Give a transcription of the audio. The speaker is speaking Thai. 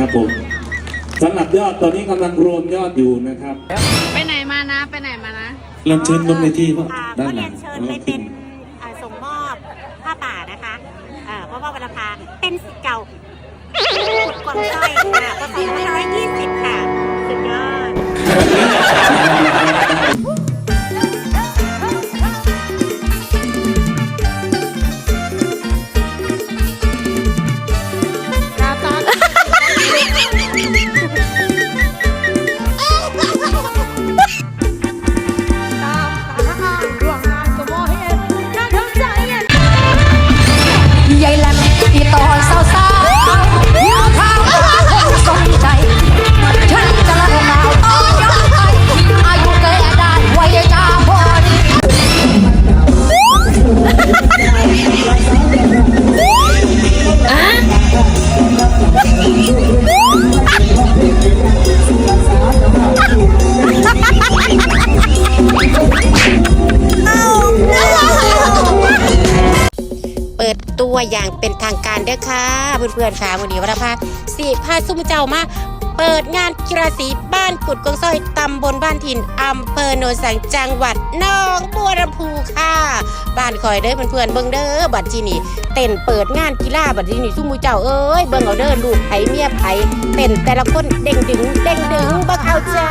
ครับผมสำหรับยอดตอนนี้กำลังรวมยอดอยู่นะครับ ไปไหนมานะ ไปไหนมานะ เราเชิญลงในที่ว่าอ่าด้าก็เรียนเชิญไปเป็นนเส่งมอบผ้าป่านะคะเอ่อเพราะว่าวันพาเป็นสิทธิ์เก่า กวางสร้อยค่ะก็ใส่ร้อยยี่สิบค่ะาอย่างเป็นทางการเด้อค่ะเพื่อนๆค่ะวันนี้วรภาสี่ผ้าสุ้มเจ้ามาเปิดงานกีฬาสีบ้านกุดกงซอยตำบลบ้านถิ่นอำเภอโนนสังจังหวัดนองบัวลำพูค่ะ บ้านคอยเด้อเพื่อนเพื่อนเบิ้งเด้อบัดจีนี่เต้นเปิดงานกีฬาบัดจีนี่ซุ้มเจ้าเอ้ยเบิ้งเอาเด้อลูกไผ่เมียไผ่เต้นแต่ละคนเด้งดึงเด้งดึงบักเอาจ้า